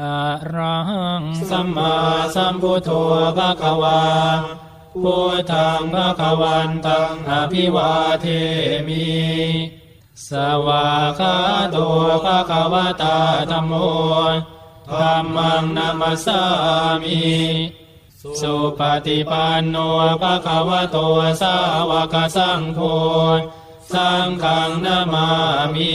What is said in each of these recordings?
อะระหังสัมมาสัมพุทโธภะคะวาพุทธังภะคะวันตังอภิวาเทมิ สวาคาโตภะคะวตาธัมโมธัมมังนามัสสามิ สุปฏิปันโนภะคะวะโตสาวกสังโฆ สังฆังนามามิ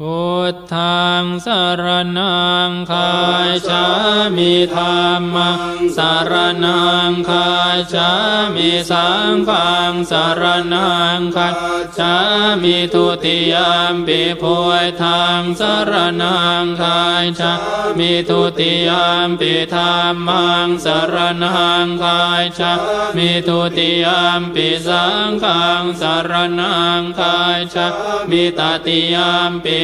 พุทธังสารนังคายชามิธรรมังสารนังคายชามิสังฆังสารนังคายชามิทุติยามปิพุทธังสารนังคายชามิทุติยามปิธรรมังสารนังคายชามิทุติยามปิสังฆังสารนังคายชามิตติยามปิ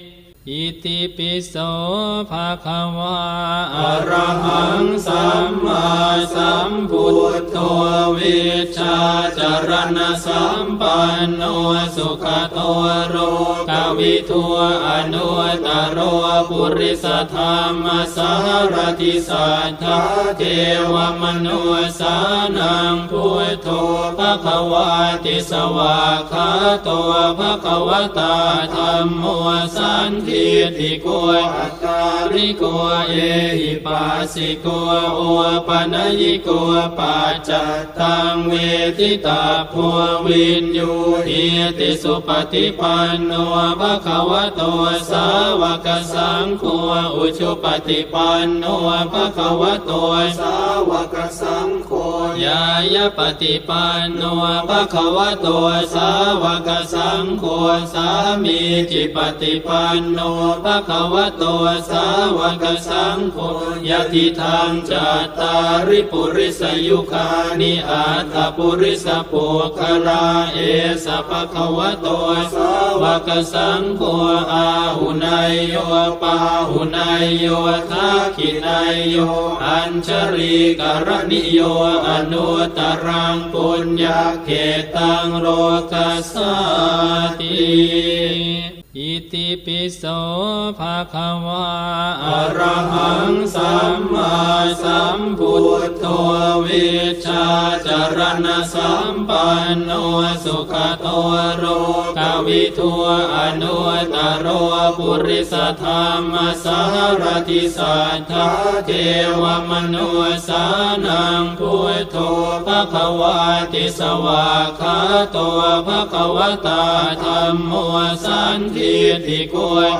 อิติปิโสภะคะวะอะระหังสัมมาสัมพุทโธวิชาจารณสัมปันโนสุขโตโรกวิทัวอนุตตรโรปุริสธรรมสารติสัทธาเทวมนุสานังพุทโธภะคะวะติสวาคาโตภะคะวะตาธัมโมสันทิติโกอัตตาริโกเอหิปัสสิโกโอปะนยิโกปัจจตังเวทิตาภัววินยูหิติสุปฏิปันโนภะคะวะโตสาวกสังโฆอุชุปฏิปันโนภะคะวะโตสาวกสัง ยายปฏิปันโนภะคะวะโตสาวกสังโฆสามีจิปฏิปันโนภะคะวะโตสาวกสังโฆยะทิทางจัตตาริปุริสยุคานิอาตาปุริสปุคลาเอสะภะคะวะโตสาวกสังโฆอาหุนายโยปาหุนายโยทักขินายโยอัญชรีกรณิโยอนุตรังปุญญาเขตังโลกัสสติ ติปิโสภะคะวะอะระหังสัมมาสัมพุทโธวิชาจารณสัมปันโนสุขโตโรกวิทัวอนุตโรปุริสธรรมสารติสัทธาเทวมนุสานังพุทโธภะคะวะติสวาคาโตภะคะวตาธัมโมสันทิติโก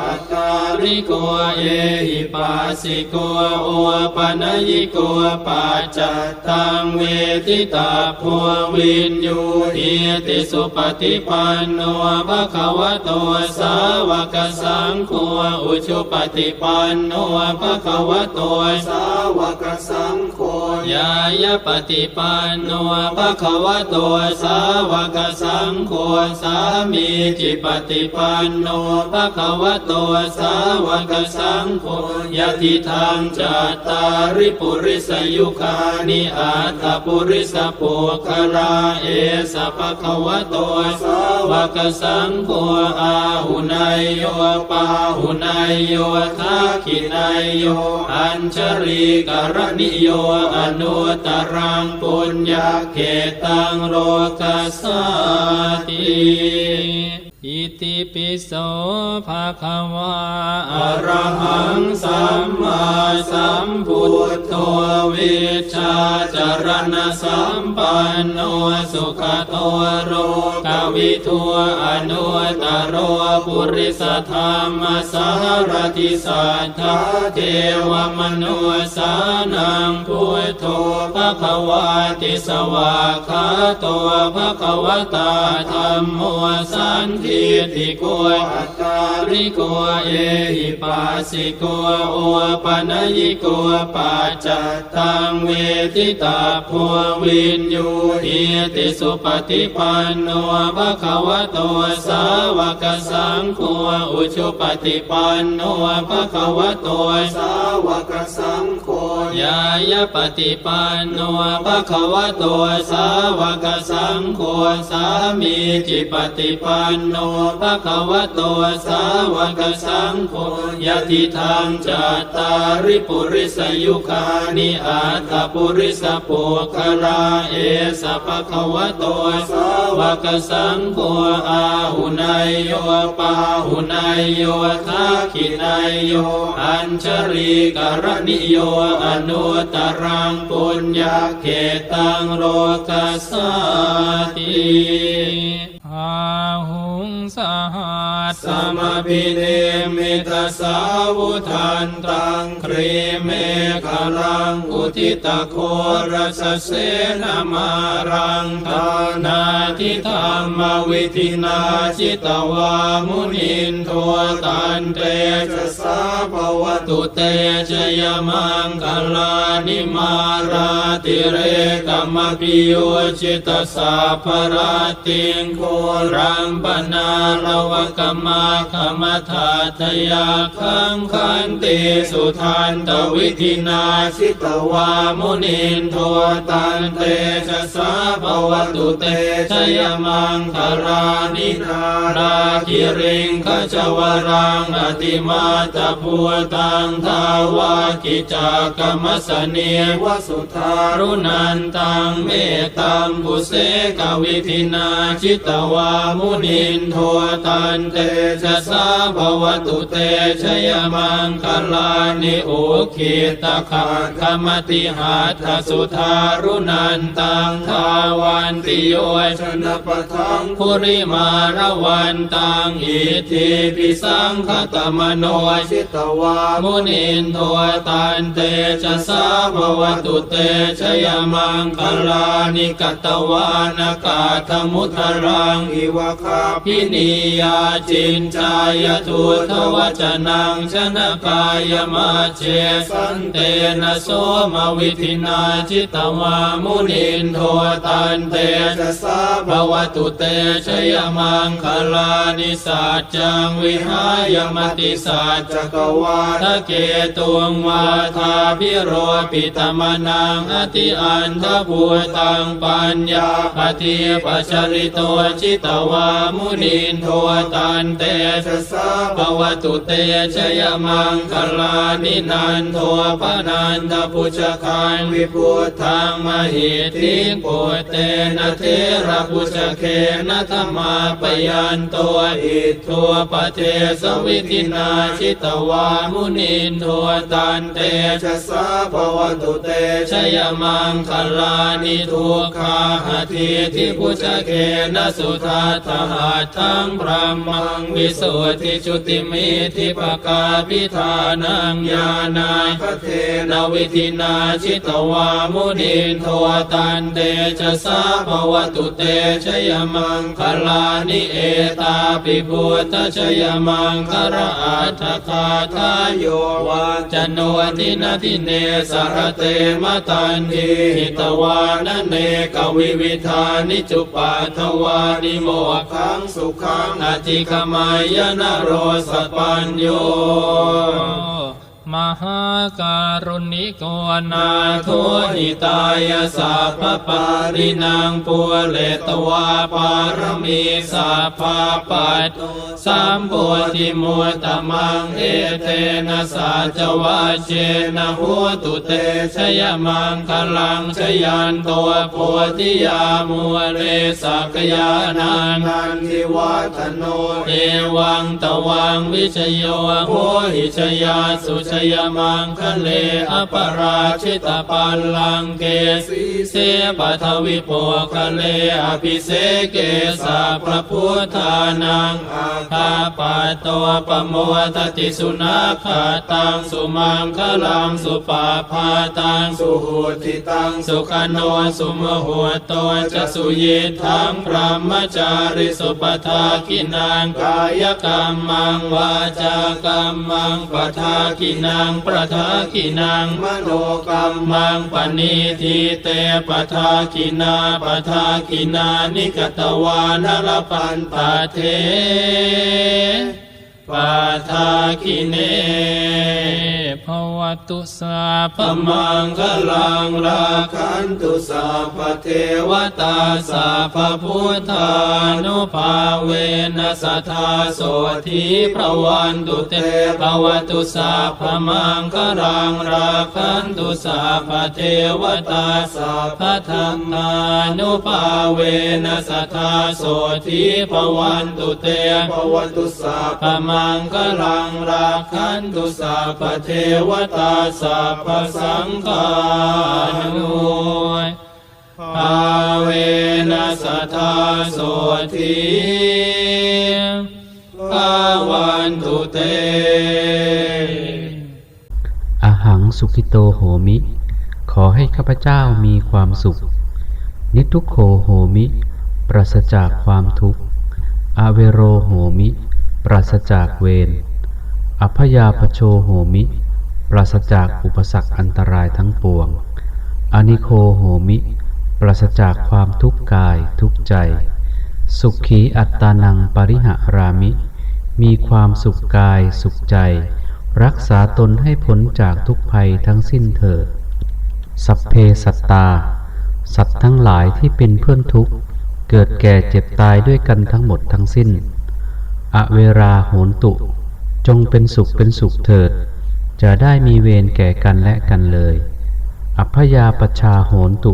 อัตตาริโกเอหิปัสสิโกโอปนยิโกปัจจตังเวทิตาภัววินยูหิติสุปฏิปันโนภะคะวะโตสาวกสังโฆอุชุปฏิปันโนภะคะวะโตสาวกสังโฆยายปฏิปันโนภะคะวะโตสาวกสังโฆสามีจิปฏิปันโนภะคะวะโตสาวกสังโฆยะทิทางจัตตาริปุริสยุคานิอาตาปุริสปุคลาเอสภะคะวะโตสาวกสังโฆอาหุนายโยปาหุนายโยทักขินายโยอัญชรีกรณิโยอนุตตรังปุญญาเขตังโลกัสสติ อิติปิโสภะคะวะอะระหังสัม วิชาจารณสัมปันโนสุขโตโรกวิทัวอนุตรโรปุริสธรรมสารติสัทธาเทวมนุสานังพุทโธภควะติสวาคาโตภควตาธรรมโมสันทิติโกอัตตาริโกเอหิปัสสิโกโอปนยิโกปัจจตังเวทิตาพัววินยูหิติสุปฏิปันโนภะคะวะโตสาวกสังโฆอุชุปฏิปันโนภะคะวะโตสาวกสังโฆ ยายปฏิปันโนภะคะวะโตสาวกสังโฆสามีจิปฏิปันโนภะคะวะโตสาวกสังโฆยะทิทางจัตตาริปุริสยุคานิอัตถปุริสปุคลาเอสภะคะวะโตสาวกสังโฆอาหุนายโยปาหุนายโยทักขินายโยอัญชรีกรณิโยอนุตตรังปุญญาเขตังโลกัสสติอาหุงสหัส สมพิเนมิตาสาวุทันตังครีเมฆรังอุทิตโครสเสนามารังทานาทิธรรมวิธินาจิตวามุนินโทตันเตจะสาภวตุเตชยมังคลานิมาราติเรกมมปิโยจิตสาภราติงโครังปนาระวกมาคมทาทยาคังคันติสุทันตวิธินาชิตวามุนินโทตันเตชะสาภวตุเตชยมังคลานินาราคิริงขจวรังอติมาตะพัวตังทาวากิจากรรมสเนียวสุทารุนันตังเมตตังบุเสกวิธินาจิตวามุนินโทตันเตชะสาภวตุเตชยมังคลานิโอคิตาคาคมติหาทสุทารุนันตังทาวันติโยชนะปะทังภุริมารวันตังอิทิปิสังคตมโนชิตวามุนินโทตันเตชะสาภวตุเตชยมังคลานิกตวานากาธมุทรังอิวคาพินิยาจินจายทุทวจนังชนะกายมาเชสันเตนะโสมวิธินาจิตวามุนินโทตันเตชะสาภวตุเตชยมังคลานิสัจจังวิหายมติสัจจกวาทะเกตุงวาทาพิโรปิตมนังอติอันทภูตังปัญญาปฏิปัจจริโตจิตวามุนินโทตันเตชะสาภวตุเตชยมังคลานินันโทปนันทพุชคานวิพุทธังมหิทิปุเตนะเทระพุชเคนะธรรมาปยันตัวอิทัวปเทสวิธินาชิตวามุนินโทตันเตชะสาภวตุเตชยมังคลานิทุกขาหทิทิพุชเคนะสุทัตหาทั้งพระมังวิสุทธิจุติมิทิปกาพิธานังญาณาคเทนวิธินาชิตวามุนินโทตันเตชะสาภวตุเตชยมังคลานิเอตาปิพุทธชยมังคระอัตถคาทายโยวาจโนทินาทิเนสารเตมตันทีหิตวานเนกวิวิธานิจุปาทวานิโมขังสุขังอธิคมายนโรสปัญโย มหาการุณิโกนานาโทโทหิตายาสัพพปารินางปัวเลตวาปารมีสัพพาปัตสามโพธิมุตตมังเอเทนะสัจวะเจนะโหตุเตชยมังคลังชยันตัวโพธิยามัวเรสักยานันนันทิวัฒโนเอวังตวังวิชโยโหหิชยาสุชยมังคะเลอปราชิตปัลลังเกสีเสปัทวิโปคะเลอภิเสเกสะพระพุทธานังอาคาปะโตปโมทติสุนัขขตังสุมังคะลังสุปาพาตังสุโหติตังสุขโนสุมโหโตจะสุเยทังพรหมจาริสุปทากินังกายกรรมังวาจากรรมังปทากินังประทากินังมโนกรรมังปณิทิเตปทากินาปทากินานิกตวานรปันตาเท ปทากิเนภวตุสาพมังคลังราคันตุสัพเทวตาสัพพุทธานุภาเวนัสทธาโสธีพระวันตุเตภวตุสัพมังคลังราคันตุสัพเทวตาสัพธรรมานุภาเวนัสทธาโสธีพระวันตุเตภวตุสัพพมัังคลังราคันตุสัพเทวตาสัพสังฆานุภาเวนัสทธาโสธีภาวันตุเต อหังสุขิโตโหมิ ขอให้ข้าพเจ้ามีความสุข นิทุโขโหมิ ปราศจากความทุกข์ อเวโรโหมิ ปราศจากเวร อัพยาปโชโหมิ ปราศจากอุปสรรคอันตรายทั้งปวงอานิโคโหมิ ปราศจากความทุกข์กายทุกใจ สุขีอัตตานังปริหารามิ มีความสุขกายสุขใจ รักษาตนให้พ้นจากทุกภัยทั้งสิ้นเถิด สัพเพสัตตา สัตว์ทั้งหลายที่เป็นเพื่อนทุกข์ เกิดแก่เจ็บตายด้วยกันทั้งหมดทั้งสิ้น อเวราโหนตุ จงเป็นสุขเป็นสุขเถิด จะได้มีเวรแก่กันและกันเลย อัพยาปชาโหนตุ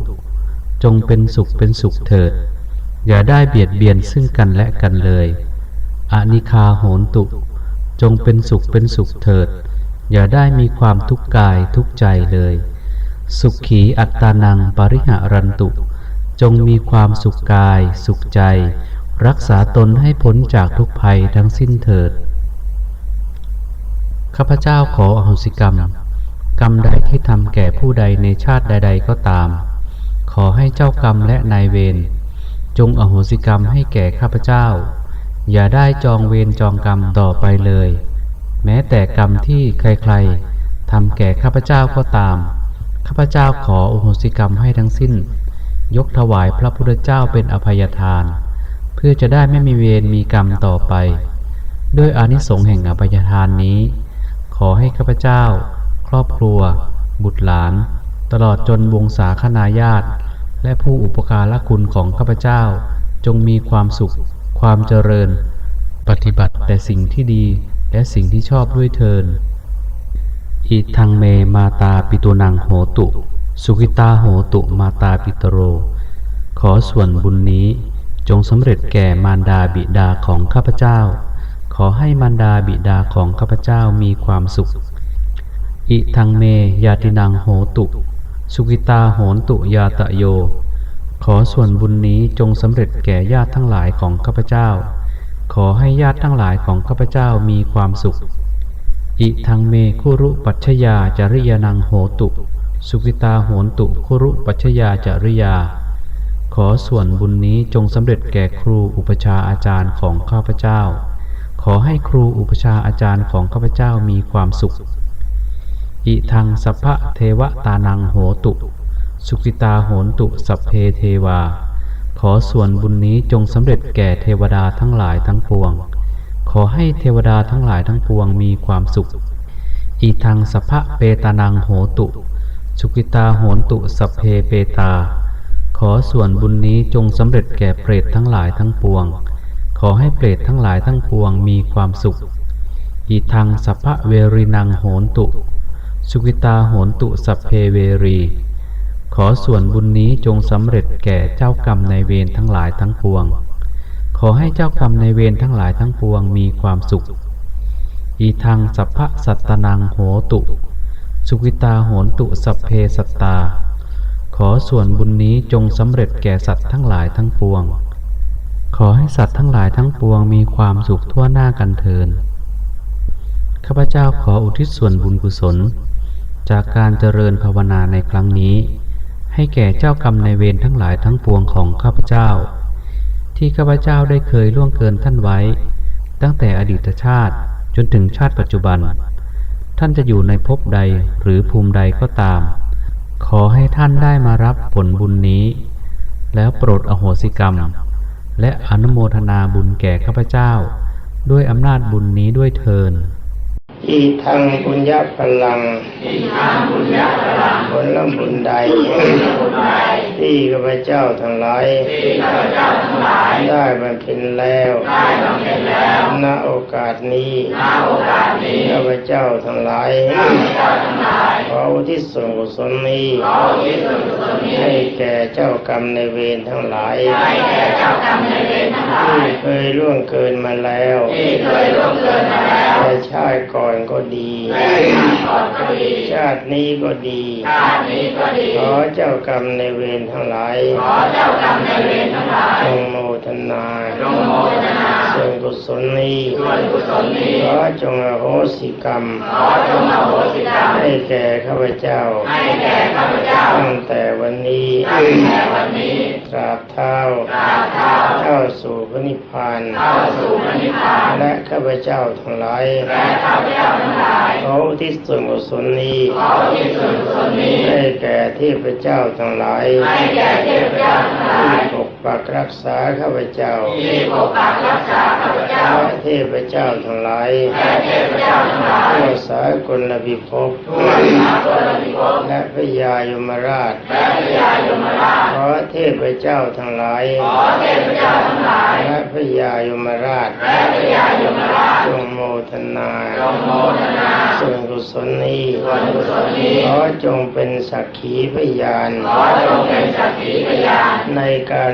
จงเป็นสุขเป็นสุขเถิด อย่าได้เบียดเบียนซึ่งกันและกันเลยอนิคาโหนตุ จงเป็นสุขเป็นสุขเถิด อย่าได้มีความทุกข์กายทุกข์ใจเลย สุขขีอัตตานังปริหารันตุ จงมีความสุขกายสุขใจ รักษาตนให้พ้นจากทุกภัยทั้งสิ้นเถิด ข้าพเจ้าขออโหสิกรรม กรรมใดที่ทำแก่ผู้ใดในชาติใด ๆ ก็ตาม ขอให้เจ้ากรรมและนายเวรจงอโหสิกรรมให้แก่ข้าพเจ้า อย่าได้จองเวรจองกรรมต่อไปเลย แม้แต่กรรมที่ใครๆทำแก่ข้าพเจ้าก็ตาม ข้าพเจ้าขออโหสิกรรมให้ทั้งสิ้น ยกถวายพระพุทธเจ้าเป็นอภัยทาน เพื่อจะได้ไม่มีเวรมีกรรมต่อไป ด้วยอานิสงส์แห่งอภัยทานนี้ ขอให้ข้าพเจ้า ครอบครัว บุตรหลาน ตลอดจนวงศาคณาญาติ และผู้อุปการะคุณของข้าพเจ้า จงมีความสุข ความเจริญ ปฏิบัติแต่สิ่งที่ดีและสิ่งที่ชอบด้วยเทินอิทังเมมาตาปิตุนังโหตุ สุขิตาโหตุมาตาปิตโร ขอส่วนบุญนี้ จงสำเร็จแก่มารดาบิดาของข้าพเจ้า ขอให้มารดาบิดาของข้าพเจ้ามีความสุข อิทังเมยาตินังโหตุ สุขิตาโหนตุยาตะโย ขอส่วนบุญนี้จงสำเร็จแก่ญาติทั้งหลายของข้าพเจ้า ขอให้ญาติทั้งหลายของข้าพเจ้ามีความสุข อิทังเมคุรุปัชยาจริยานังโหตุ สุขิตาโหนตุคุรุปัชยาจริยา ขอส่วนบุญนี้จงสำเร็จแก่ครูอุปชาอาจารย์ของข้าพเจ้า ขอให้ครูอุปชาอาจารย์ของข้าพเจ้ามีความสุข อิทังสัพพะเทวตานังโหตุ สุขิตาโหนตุสัพเพเทวา ขอส่วนบุญนี้จงสำเร็จแก่เทวดาทั้งหลายทั้งปวง ขอให้เทวดาทั้งหลายทั้งปวงมีความสุขอีทังสภะเปตานังโหตุ สุกิตาโหนตุสพเพเปตา ขอส่วนบุญนี้จงสำเร็จแก่เปรตทั้งหลายทั้งปวง ขอให้เปรตทั้งหลายทั้งปวงมีความสุข อีทังสัพพะเวรินังโหนตุ สุกิตาโหนตุสัพเพเวรี ขอส่วนบุญนี้จงสำเร็จแก่เจ้ากรรมในเวรทั้งหลายทั้งปวง ขอให้เจ้ากรรมในเวรทั้งหลายทั้งปวงมีความสุข อีทังสัพพะสัตตนังโหตุ สุกิตาโหนตุสัพเพสัตตา ขอส่วนบุญนี้จงสำเร็จแก่สัตว์ทั้งหลายทั้งปวง ขอให้สัตว์ทั้งหลายทั้งปวงมีความสุขทั่วหน้ากันเทินข้าพเจ้าขออุทิศส่วนบุญกุศล จากการเจริญภาวนาในครั้งนี้ ให้แก่เจ้ากรรมในเวรทั้งหลายทั้งปวงของข้าพเจ้า ที่ข้าพเจ้าได้เคยล่วงเกินท่านไว้ ตั้งแต่อดีตชาติจนถึงชาติปัจจุบัน ท่านจะอยู่ในภพใดหรือภูมิใดก็ตาม ขอให้ท่านได้มารับผลบุญนี้ แล้วโปรดอโหสิกรรม และอนุโมทนาบุญแก่ข้าพเจ้า ด้วยอำนาจบุญนี้ด้วยเทิน อีทังบุญญาพลังผลบุญใดที่ข้าพเจ้าทั้งหลาย ได้บำเพ็ญแล้วณโอกาสนี้ข้าพเจ้าทั้งหลายขออุทิศส่วนกุศลนี้ให้แก่เจ้ากรรมในายเวรทั้งหลายที่เคยล่วงเกินมาแล้วแต่ชาติก่อนก็ดีชาตินี้ก็ดีขอเจ้ากรรมในายเวรทั้งหลายจงโมทนา ส่วนกุศลนี้ขอจงอโหสิกรรมให้แก่ข้าพเจ้าตั้งแต่วันนี้ตราบเท่าเข้าสู่พระนิพพานและข้าพเจ้าทั้งหลายขออุที่ส่วนกุศลนี้ให้แก่เทพเจ้าทั้งหลายที่ปกปักรักษาข้าพเจ้าและเทพเจ้าทั้งหลายทั่วสากลพิภพและพระยายมราชขอเทพเจ้าทั้งหลายและพระยายมราชจงโมทนาส่วนกุศลนี้ขอจงเป็นสักขีพยานในการ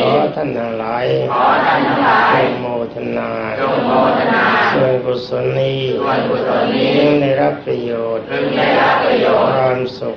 ขอท่านทั้งหลายจงโมทนาส่วนกุศลนี้จึงได้รับประโยชน์ความสุข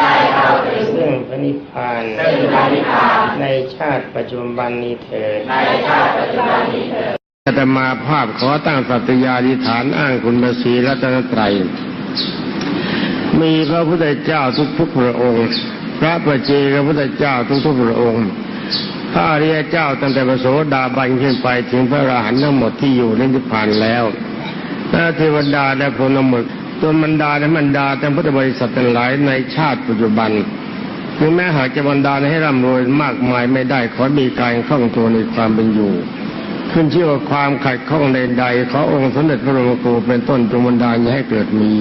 ซึ่งพระนิพพานในชาติปัจจุบันนี้เถิดอาตมาภาพขอตั้งสัตยาธิษฐานอ้างคุณพระศรีรัตนตรัย มีพระพุทธเจ้าทุกทุกๆพระองค์ พระประเจกพระพุทธเจ้าทุกทุกๆพระองค์ พระอริยเจ้าตั้งแต่พระโสดาบันขึ้นไปถึงพระอรหันต์ทั้งหมดที่อยู่ในนิพพานแล้วพระเทวดาและพรหม ตัวมันดาและมันดาแต่พุทธบริษัทหลายในชาติปัจจุบันถึงแม้หากจะบันดาให้ร่ำรวยมากมายไม่ได้ขอมีการคล่องตัวในความเป็นอยู่ ขึ้นชื่อว่าความขัดข้องใดๆขอองค์สมเด็จพระบรมครูเป็นต้นจงบันดาอย่าให้เกิดมี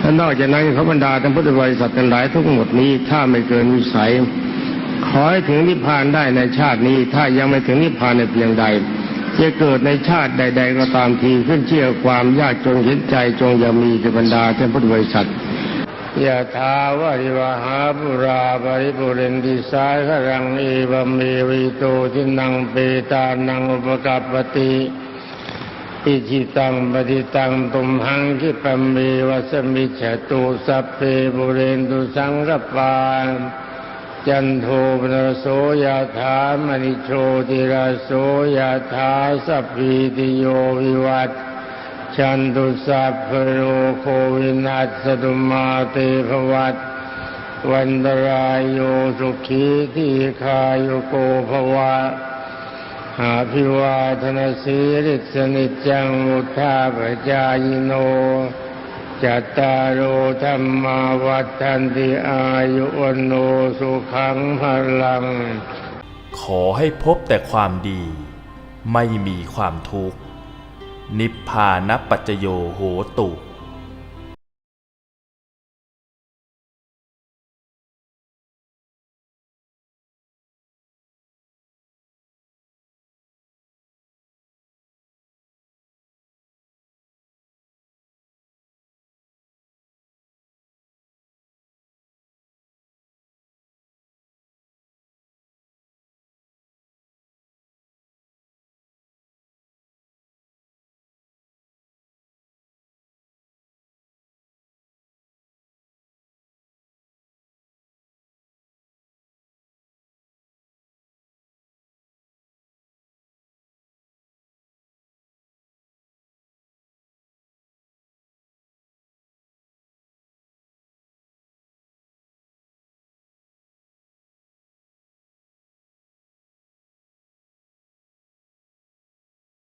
และนอกจากนั้นเขาบรรดาทั้งพุทธบริษัทหลายทั้งหมดนี้ถ้าไม่เกินวิสัย ขอให้ถึงนิพพานได้ในชาตินี้ ถ้ายังไม่ถึงนิพพานในเพียงใด จะเกิดในชาติใด ๆ ก็ตามทีขึ้นเชื่อความยากจนเห็นใจจงอย่ามีแก่บรรดาเท่านพุทธบริษัทยะถาวาริวหาปุราปริปุเรนติสายขรังเอวเมวิโตทินังเปตานังอุปกัปปติอิจิตังปฏิตังตุมหังคิปะเมวัสมิจฉตุสัพเพบุเรนตุสังกปาน จันโทปนโสยถามณิโชติราโสยถาสัพพิติโยวิวัตชันตุสัพพโรโควินัสสตุมาเตภวัตวันตรายโยสุขีทีคายุโกภวะหาพิวาธนสีริสนิจจังมุทาปจายโน จัตตารุธรรมาวัฏันติอายุวันโนสุขังพลัง ขอให้พบแต่ความดี ไม่มีความทุกข์ นิพพานปัจจโยโหตุ